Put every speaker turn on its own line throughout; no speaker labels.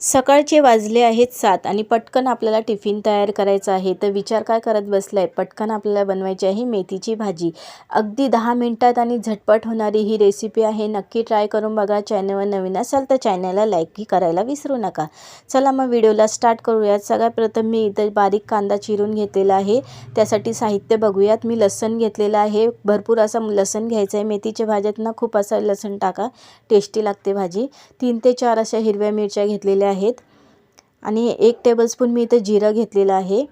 सकाळचे वाजले आहेत सात आणि पटकन आपल्याला टिफिन तयार करायचा आहे. तर विचार काय करत बसलाय? पटकन आपल्याला बनवायची आहे मेथीची भाजी. अगदी दहा मिनटात आणि झटपट होणारी ही रेसिपी आहे. नक्की ट्राय करून बघा. चॅनलवर नवीन असाल तर चॅनलला लाईकही करायला विसरू नका. चला मग व्हिडिओला स्टार्ट करूयात. सगळ्यात प्रथम मी इथं बारीक कांदा चिरून घेतलेला आहे. त्यासाठी साहित्य बघूयात. मी लसण घेतलेलं आहे. भरपूर असं लसण घ्यायचं आहे. मेथीच्या भाज्यात ना खूप असं लसण टाका. टेस्टी लागते भाजी. तीन ते चार अशा हिरव्या मिरच्या घेतलेल्या आहेत. आणि एक टेबलस्पून मी इथं जिरं घेतलेलं आहे.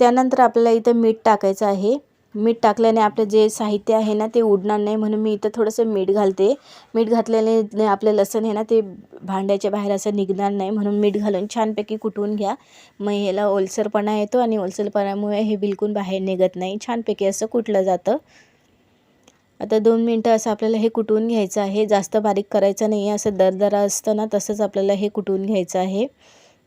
त्यानंतर आपल्याला इथं मीठ टाकायचं आहे. मीठ टाकल्याने आपलं जे साहित्य आहे ना ते उडणार नाही. म्हणून मी इथं थोडंसं मीठ घालते. मीठ घातल्याने आपलं लसण आहे ना ते भांड्याच्या बाहेर असं निघणार नाही. म्हणून मीठ घालून छानपैकी कुटून घ्या. मग ह्याला ओलसरपणा येतो आणि ओलसरपणामुळे हे बिलकुल बाहेर निघत नाही. छानपैकी असं कुटलं जातं. आता दोन मिनटं असं आपल्याला हे कुटून घ्यायचं आहे. जास्त बारीक करायचं नाही आहे असं दरदरा असतं ना तसंच आपल्याला हे कुटून घ्यायचं आहे.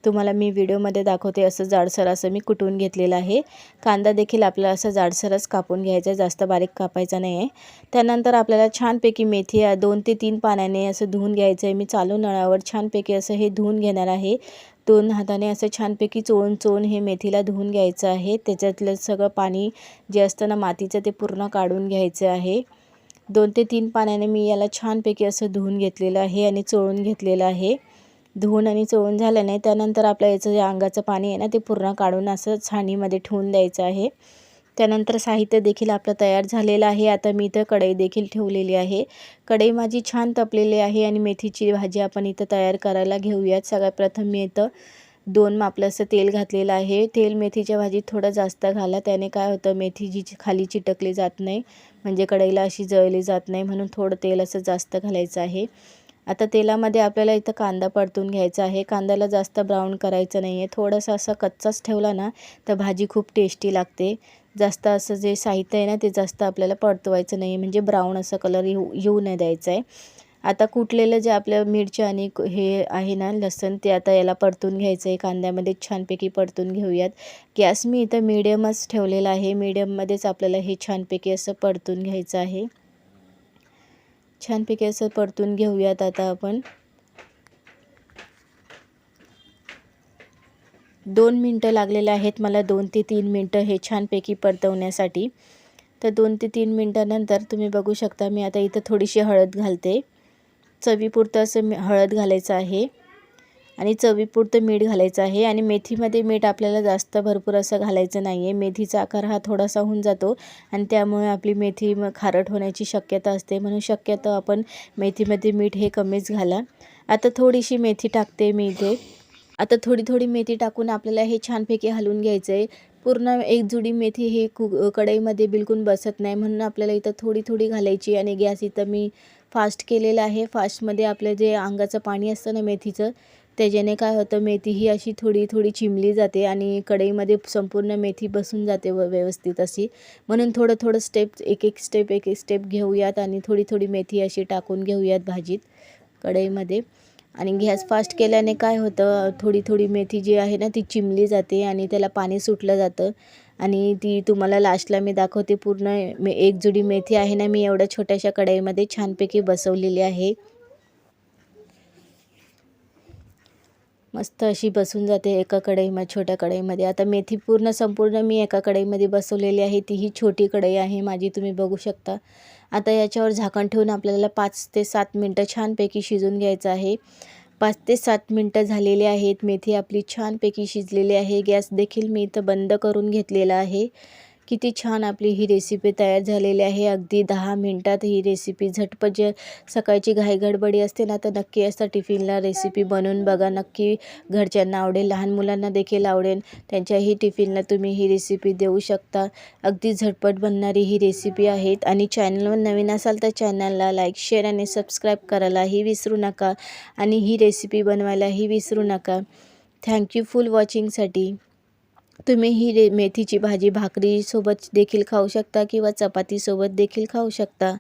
तुम्हाला मी व्हिडिओमध्ये दाखवते असं जाडसर असं मी कुटून घेतलेलं आहे. कांदा देखील आपल्याला असं जाडसरच कापून घ्यायचा आहे. जास्त बारीक कापायचा नाही आहे त्यानंतर आपल्याला छानपैकी मेथी दोन ते तीन पाण्याने असं धुवून घ्यायचं आहे. मी चालू नळावर छानपैकी असं हे धुवून घेणार आहे. दोन हाताने असं छानपैकी चोळून चोळून हे मेथीला धुवून घ्यायचं आहे. त्याच्यातलं सगळं पाणी जे असतं ना मातीचं ते पूर्ण काढून घ्यायचं आहे. दोन ते तीन पाण्याने मी याला छानपैकी असं धुवून घेतलेलं आहे आणि चोळून घेतलेलं आहे. धुवून आणि चोळून झाल्याने त्यानंतर आपल्या याचं जे अंगाचं पाणी आहे ना ते पूर्ण काढून असं छाणीमध्ये ठेवून द्यायचं आहे. त्यानंतर साहित्य देखील आपलं तयार झालेलं आहे. आता मी इथं कढई देखील ठेवलेली आहे. कढई माझी छान तपलेली आहे आणि मेथीची भाजी आपण इथं तयार करायला घेऊयात. सगळ्यात प्रथम मी इथं दोन मापलं असं तेल घातलेलं आहे. तेल मेथीच्या भाजीत थोडं जास्त घाला. त्याने काय होतं मेथी जी खाली चिटकली जात नाही म्हणजे कढईला अशी जळली जात नाही म्हणून थोडं तेल असं जास्त घालायचं आहे. आता तेलामध्ये आपल्याला इथं कांदा परतून घ्यायचा आहे. कांद्याला जास्त ब्राऊन करायचं नाही आहे थोडंसं असं कच्चाच ठेवला ना तर भाजी खूप टेस्टी लागते. जास्त असं जे साहित्य आहे ना ते जास्त आपल्याला परतवायचं नाही म्हणजे ब्राऊन असं कलर येऊ येऊ नाही द्यायचं आहे आता कुटलेलं जे आपलं मिरच्या आणि हे आहे ना लसण ते आता याला परतून घ्यायचं आहे कांद्यामध्ये छानपैकी परतून घेऊयात. गॅस मी इथं मीडियमच ठेवलेला आहे. मीडियममध्येच आपल्याला हे छानपैकी असं परतून घ्यायचं आहे. छानपैकी असं परतून घेऊयात आता आपण. दोन मिनटं लागलेले आहेत. मला दोन ते तीन मिनटं हे छानपैकी परतवण्यासाठी. तर दोन ते तीन मिनटानंतर तुम्ही बघू शकता मी आता इथं थोडीशी हळद घालते. चवीपुरतं असं हळद घालायचं आहे आणि चवीपुरतं मीठ घालायचं आहे आणि मेथीमध्ये मीठ आपल्याला जास्त भरपूर असं घालायचं नाही आहे. मेथीचा आकार हा थोडासा होऊन जातो आणि त्यामुळे आपली मेथी मग खारट होण्याची शक्यता असते. म्हणून शक्यतो आपण मेथीमध्ये मीठ हे कमीच घाला. आता थोडीशी मेथी टाकते मी इथे. आता थोडी थोडी मेथी टाकून आपल्याला हे छानपैकी हलवून घ्यायचं आहे पूर्ण एक जुडी मेथी ही कु कढईमध्ये बिलकुल बसत नाही. म्हणून आपल्याला इथं थोडी थोडी घालायची आणि गॅस इथं मी फास्ट केलेलं आहे. फास्टमध्ये आपलं जे अंगाचं पाणी असतं ना मेथीचं त्याच्याने काय होतं मेथी ही अशी थोडी थोडी चिमली जाते आणि कढईमध्ये संपूर्ण मेथी बसून जाते व व्यवस्थित अशी. म्हणून थोडं थोडं स्टेप एक एक स्टेप एक एक स्टेप घेऊयात आणि थोडी थोडी मेथी अशी टाकून घेऊयात भाजीत कढईमध्ये. आणि गॅस फास्ट केल्याने काय होतं थोडी थोडी मेथी जी आहे ना ती चिमली जाते आणि त्याला पाणी सुटलं जातं. आणि ती तुम्हाला लास्टला मी दाखवते पूर्ण मे एक जुडी मेथी आहे ना मी एवढ्या छोट्याशा कढईमध्ये छानपैकी बसवलेली आहे. मस्त अशी बसून जाते एका कढईमध्ये छोट्या कढईमध्ये. आता मेथी पूर्ण संपूर्ण मी एका कढईमध्ये बसवलेली आहे ती ही छोटी कढई आहे माझी तुम्ही बघू शकता. आता याच्यावर झाकण ठेवून आपल्याला पाच ते सात मिनटं छानपैकी शिजून घ्यायचं आहे. पाच ते सात मिनटं झालेली आहेत. मेथी आपली छानपैकी शिजलेली आहे. गॅस देखील मी इथं बंद करून घेतलेला आहे. किती छान आपली ही रेसिपी तयार झालेली आहे. अगदी दहा मिनटात ही रेसिपी झटपट जे सकाळची घाई गडबडी असते ना तर नक्की असं टिफिनला रेसिपी बनवून बघा. नक्की घरच्यांना आवडेल लहान मुलांना देखील आवडेल. त्यांच्याही टिफिनला तुम्ही ही रेसिपी देऊ शकता. अगदी झटपट बनणारी ही रेसिपी आहेत. आणि चॅनलवर नवीन असाल तर चॅनलला लाईक शेअर आणि सबस्क्राईब करायलाही विसरू नका. आणि ही रेसिपी बनवायलाही विसरू नका. थँक्यू फुल वॉचिंगसाठी तुम्ही ही रे मेथीची भाजी भाकरीसोबत देखील खाऊ शकता किंवा चपातीसोबत देखील खाऊ शकता.